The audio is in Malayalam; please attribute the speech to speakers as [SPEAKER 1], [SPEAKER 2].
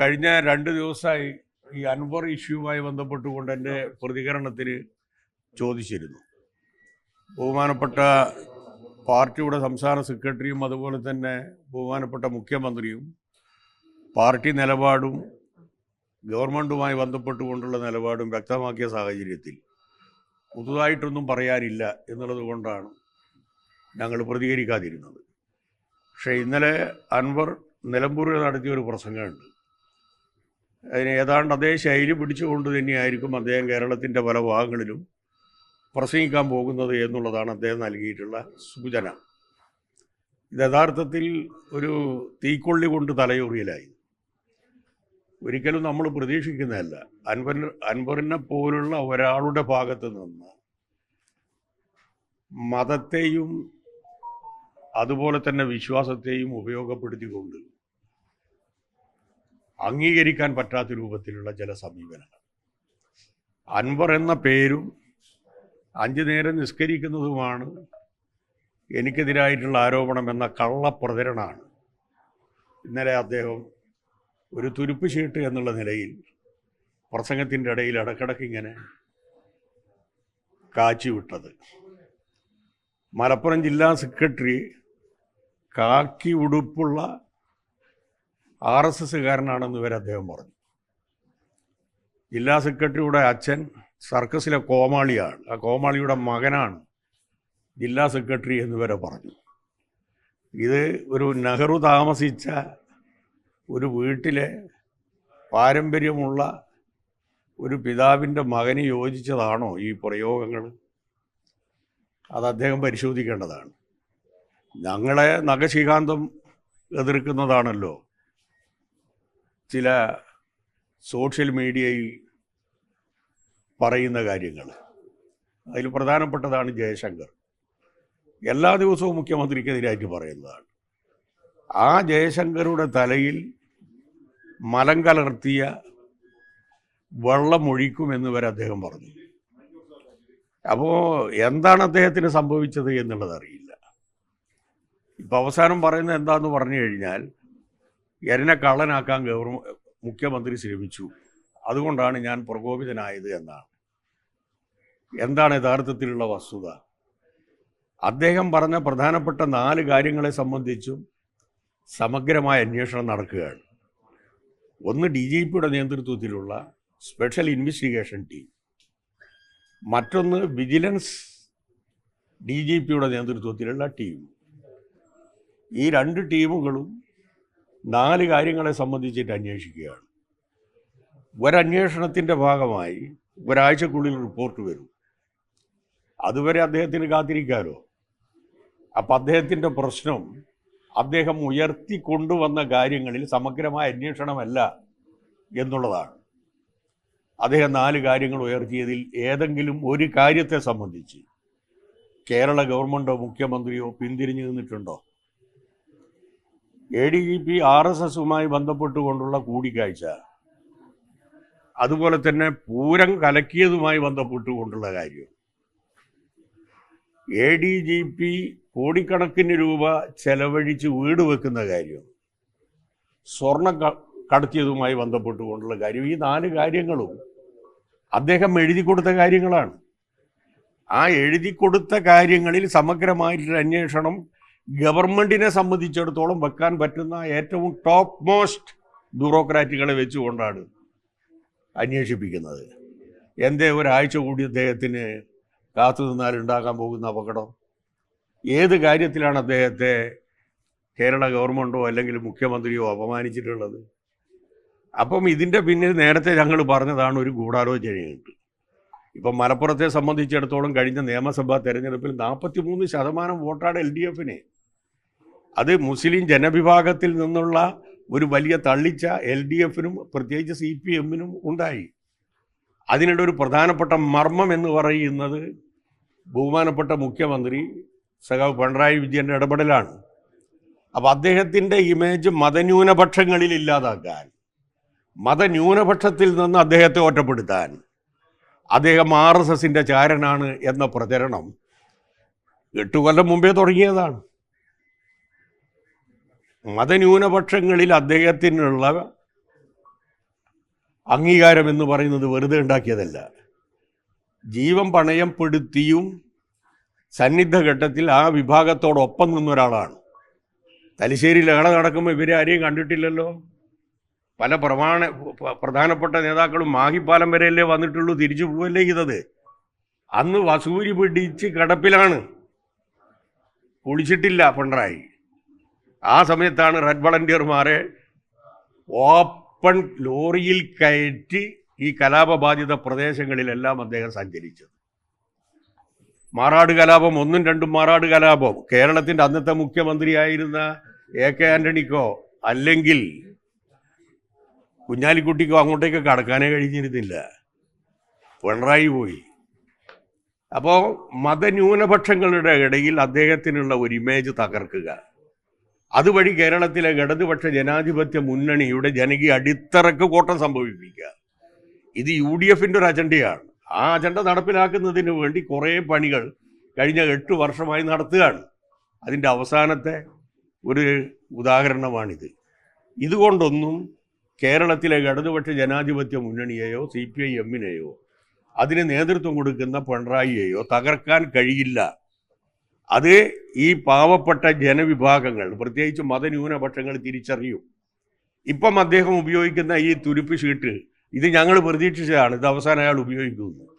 [SPEAKER 1] കഴിഞ്ഞ രണ്ട് ദിവസമായി ഈ അൻവർ ഇഷ്യൂവുമായി ബന്ധപ്പെട്ടുകൊണ്ട് എന്റെ പ്രതികരണത്തിന് ചോദിച്ചിരുന്നു. ബഹുമാനപ്പെട്ട പാർട്ടിയുടെ സംസ്ഥാന സെക്രട്ടറിയും അതുപോലെ തന്നെ ബഹുമാനപ്പെട്ട മുഖ്യമന്ത്രിയും പാർട്ടി നിലപാടും ഗവൺമെന്റുമായി ബന്ധപ്പെട്ടുകൊണ്ടുള്ള നിലപാടും വ്യക്തമാക്കിയ സാഹചര്യത്തിൽ പുതുതായിട്ടൊന്നും പറയാനില്ല എന്നുള്ളത് കൊണ്ടാണ് ഞങ്ങൾ പ്രതികരിക്കാതിരുന്നത്. പക്ഷേ ഇന്നലെ അൻവർ നിലമ്പൂരിൽ നടത്തിയ ഒരു പ്രസംഗമുണ്ട്. അതിന് ഏതാണ്ട് അതേ ശൈലി പിടിച്ചുകൊണ്ട് തന്നെയായിരിക്കും അദ്ദേഹം കേരളത്തിന്റെ പല ഭാഗങ്ങളിലും പ്രസംഗിക്കാൻ പോകുന്നത് എന്നുള്ളതാണ് അദ്ദേഹം നൽകിയിട്ടുള്ള സൂചന. ഇത് യഥാർത്ഥത്തിൽ ഒരു തീക്കൊള്ളി കൊണ്ട് തലയൊറിയലായി. ഒരിക്കലും നമ്മൾ പ്രതീക്ഷിക്കുന്നതല്ല. അൻവർ അൻവറിനെ പോലുള്ള ഒരാളുടെ ഭാഗത്ത് നിന്ന് മതത്തെയും അതുപോലെ തന്നെ വിശ്വാസത്തെയും ഉപയോഗപ്പെടുത്തിക്കൊണ്ട് അംഗീകരിക്കാൻ പറ്റാത്ത രൂപത്തിലുള്ള ചില സമീപനങ്ങൾ. അൻവർ എന്ന പേരും അഞ്ചു നേരം നിസ്കരിക്കുന്നതുമാണ് എനിക്കെതിരായിട്ടുള്ള ആരോപണം എന്ന കള്ളപ്രചരണമാണ്. ഇന്നലെ അദ്ദേഹം ഒരു തുരുപ്പ് ചീട്ട് എന്നുള്ള നിലയിൽ പ്രസംഗത്തിന്റെ ഇടയിൽ ഇടക്കിടക്ക് ഇങ്ങനെ കാച്ചിവിട്ടത്. മലപ്പുറം ജില്ലാ സെക്രട്ടറി കാക്കി ഉടുപ്പുള്ള ആർ എസ് എസ്സുകാരനാണെന്ന് വരെ അദ്ദേഹം പറഞ്ഞു. ജില്ലാ സെക്രട്ടറിയുടെ അച്ഛൻ സർക്കസിലെ കോമാളിയാണ്. ആ കോമാളിയുടെ മകനാണ് ജില്ലാ സെക്രട്ടറി എന്ന് വരെ പറഞ്ഞു. ഇത് ഒരു നെഹ്റു താമസിച്ച ഒരു വീട്ടിലെ പാരമ്പര്യമുള്ള ഒരു പിതാവിന്റെ മകന് യോജിച്ചതാണോ ഈ പ്രയോഗങ്ങൾ അത് അദ്ദേഹം പരിശോധിക്കേണ്ടതാണ്. ഞങ്ങളെ നഖശികാന്തം എതിർക്കുന്നതാണല്ലോ. ചില സോഷ്യൽ മീഡിയയിൽ പറയുന്ന കാര്യങ്ങൾ. അതിൽ പ്രധാനപ്പെട്ടതാണ് ജയശങ്കർ. എല്ലാ ദിവസവും മുഖ്യമന്ത്രിക്കെതിരായിട്ട് പറയുന്നതാണ്. ആ ജയശങ്കറുടെ തലയിൽ മലം കലർത്തിയ വെള്ളമൊഴിക്കുമെന്ന് വരെ അദ്ദേഹം പറഞ്ഞു. അപ്പോൾ എന്താണ് അദ്ദേഹത്തിന് സംഭവിച്ചത് എന്നുള്ളത് അറിയില്ല. ഇപ്പം അവസാനം പറയുന്നത് എന്താന്ന് പറഞ്ഞു കഴിഞ്ഞാൽ എന്നെ കള്ളനാക്കാൻ ഗവർണ മുഖ്യമന്ത്രി ശ്രമിച്ചു. അതുകൊണ്ടാണ് ഞാൻ പ്രകോപിതനായത് എന്നാണ്. എന്താണ് യഥാർത്ഥത്തിലുള്ള വസ്തുത? അദ്ദേഹം പറഞ്ഞ പ്രധാനപ്പെട്ട നാല് കാര്യങ്ങളെ സംബന്ധിച്ചും സമഗ്രമായ അന്വേഷണം നടക്കുകയാണ്. ഒന്ന് ഡി ജി പിയുടെ നേതൃത്വത്തിലുള്ള സ്പെഷ്യൽ ഇൻവെസ്റ്റിഗേഷൻ ടീം. മറ്റൊന്ന് വിജിലൻസ് ഡി ജി പിയുടെ നേതൃത്വത്തിലുള്ള ടീം. ഈ രണ്ട് ടീമുകളും നാല് കാര്യങ്ങളെ സംബന്ധിച്ചിട്ട് അന്വേഷിക്കുകയാണ്. ഒരന്വേഷണത്തിന്റെ ഭാഗമായി ഒരാഴ്ചക്കുള്ളിൽ റിപ്പോർട്ട് വരും. അതുവരെ അദ്ദേഹത്തിന് കാത്തിരിക്കാമല്ലോ അപ്പം അദ്ദേഹത്തിന്റെ പ്രശ്നം അദ്ദേഹം ഉയർത്തി കൊണ്ടുവന്ന കാര്യങ്ങളിൽ സമഗ്രമായ അന്വേഷണമല്ല എന്നുള്ളതാണ്. അദ്ദേഹം നാല് കാര്യങ്ങൾ ഉയർത്തിയതിൽ ഏതെങ്കിലും ഒരു കാര്യത്തെ സംബന്ധിച്ച് കേരള ഗവൺമെന്റോ മുഖ്യമന്ത്രിയോ പിന്തിരിഞ്ഞു നിന്നിട്ടുണ്ടോ? A D G P R S എസുമായി ബന്ധപ്പെട്ടുകൊണ്ടുള്ള കൂടിക്കാഴ്ച. അതുപോലെ തന്നെ പൂരം കലക്കിയതുമായി ബന്ധപ്പെട്ടുകൊണ്ടുള്ള കാര്യം. എ ഡി ജി പി കോടിക്കണക്കിന് രൂപ ചെലവഴിച്ച് വീട് വെക്കുന്ന കാര്യം. സ്വർണം കടത്തിയതുമായി ബന്ധപ്പെട്ടുകൊണ്ടുള്ള കാര്യം. ഈ നാല് കാര്യങ്ങളും അദ്ദേഹം എഴുതി കൊടുത്ത കാര്യങ്ങളാണ്. ആ എഴുതി കൊടുത്ത കാര്യങ്ങളിൽ സമഗ്രമായിട്ടൊരു അന്വേഷണം ഗവൺമെന്റിനെ സംബന്ധിച്ചിടത്തോളം വെക്കാൻ പറ്റുന്ന ഏറ്റവും ടോപ്പ് മോസ്റ്റ് ബ്യൂറോക്രാറ്റുകളെ വെച്ചുകൊണ്ടാണ് അന്വേഷിപ്പിക്കുന്നത്. എന്തേ ഒരാഴ്ച കൂടി അദ്ദേഹത്തിന് കാത്തു നിന്നാൽ ഉണ്ടാക്കാൻ പോകുന്ന അപകടം? ഏത് കാര്യത്തിലാണ് അദ്ദേഹത്തെ കേരള ഗവൺമെന്റോ അല്ലെങ്കിൽ മുഖ്യമന്ത്രിയോ അപമാനിച്ചിട്ടുള്ളത്? അപ്പം ഇതിന്റെ പിന്നിൽ നേരത്തെ ഞങ്ങൾ പറഞ്ഞതാണ് ഒരു ഗൂഢാലോചനയുണ്ട്. ഇപ്പം മലപ്പുറത്തെ സംബന്ധിച്ചിടത്തോളം കഴിഞ്ഞ നിയമസഭാ തെരഞ്ഞെടുപ്പിൽ നാൽപ്പത്തി മൂന്ന് ശതമാനം വോട്ടാണ് എൽ ഡി എഫിന്. അത് മുസ്ലിം ജനവിഭാഗത്തിൽ നിന്നുള്ള ഒരു വലിയ തള്ളിച്ച എൽ ഡി എഫിനും പ്രത്യേകിച്ച് സി പി എമ്മിനും ഉണ്ടായി. അതിനിടെ ഒരു പ്രധാനപ്പെട്ട മർമ്മം എന്ന് പറയുന്നത് ബഹുമാനപ്പെട്ട മുഖ്യമന്ത്രി സഖാവ് പിണറായി വിജയന്റെ ഇടപെടലാണ്. അപ്പോൾ അദ്ദേഹത്തിന്റെ ഇമേജ് മതന്യൂനപക്ഷങ്ങളിൽ ഇല്ലാതാക്കാൻ മതന്യൂനപക്ഷത്തിൽ നിന്ന് അദ്ദേഹത്തെ ഒറ്റപ്പെടുത്താൻ അദ്ദേഹം ആർ എസ് എസിന്റെ ചാരനാണ് എന്ന പ്രചരണം എട്ടു കൊല്ലം മുമ്പേ തുടങ്ങിയതാണ്. മതന്യൂനപക്ഷങ്ങളിൽ അദ്ദേഹത്തിനുള്ള അംഗീകാരം എന്ന് പറയുന്നത് വെറുതെ ഉണ്ടാക്കിയതല്ല. ജീവൻ പണയപ്പെടുത്തിയും സന്നിദ്ധഘട്ടത്തിൽ ആ വിഭാഗത്തോടൊപ്പം നിന്ന ഒരാളാണ്. തലശ്ശേരി ലഹള നടക്കുമ്പോൾ ഇവരെ ആരെയും കണ്ടിട്ടില്ലല്ലോ? പല പ്രമാണ പ്രധാനപ്പെട്ട നേതാക്കളും മാഹിപ്പാലം വരെയല്ലേ വന്നിട്ടുള്ളൂ തിരിച്ചു പോവല്ലേ ചെയ്തത്? അന്ന് വസൂരി പിടിച്ച് കിടപ്പിലാണ്. കുളിച്ചിട്ടില്ല പിണറായി. ആ സമയത്താണ് റെഡ് വളണ്ടിയർമാരെ ഓപ്പൺ ലോറിയിൽ കയറ്റി ഈ കലാപബാധിത പ്രദേശങ്ങളിലെല്ലാം അദ്ദേഹം സഞ്ചരിച്ചത്. മാറാട് കലാപം ഒന്നും രണ്ടും മാറാട് കലാപം. കേരളത്തിന്റെ അന്നത്തെ മുഖ്യമന്ത്രിയായിരുന്ന എ കെ ആന്റണിക്കോ അല്ലെങ്കിൽ കുഞ്ഞാലിക്കുട്ടിക്കോ അങ്ങോട്ടേക്ക് കടക്കാനേ കഴിഞ്ഞിരുന്നില്ല. പിണറായി പോയി. അപ്പോൾ മതന്യൂനപക്ഷങ്ങളുടെ ഇടയിൽ അദ്ദേഹത്തിനുള്ള ഒരു ഇമേജ് തകർക്കുക. അതുവഴി കേരളത്തിലെ ഇടതുപക്ഷ ജനാധിപത്യ മുന്നണിയുടെ ജനകീയ അടിത്തറക്ക് കോട്ടം സംഭവിപ്പിക്കുക. ഇത് യു ഡി എഫിന്റെ ഒരു അജണ്ടയാണ്. ആ അജണ്ട നടപ്പിലാക്കുന്നതിന് വേണ്ടി കുറേ പണികൾ കഴിഞ്ഞ എട്ട് വർഷമായി നടത്തുകയാണ്. അതിന്റെ അവസാനത്തെ ഒരു ഉദാഹരണമാണിത്. ഇതുകൊണ്ടൊന്നും കേരളത്തിലെ ഇടതുപക്ഷ ജനാധിപത്യ മുന്നണിയെയോ സി പി ഐ എമ്മിനെയോ അതിന് നേതൃത്വം കൊടുക്കുന്ന പിണറായിയെയോ തകർക്കാൻ കഴിയില്ല. അത് ഈ പാവപ്പെട്ട ജനവിഭാഗങ്ങൾ പ്രത്യേകിച്ച് മതന്യൂനപക്ഷങ്ങൾ തിരിച്ചറിയും. ഇപ്പം അദ്ദേഹം ഉപയോഗിക്കുന്ന ഈ തുരുപ്പ് ഷീട്ട് ഇത് ഞങ്ങൾ പ്രതീക്ഷിച്ചതാണ്. ഇത് അവസാനം അയാൾ ഉപയോഗിക്കുന്നു.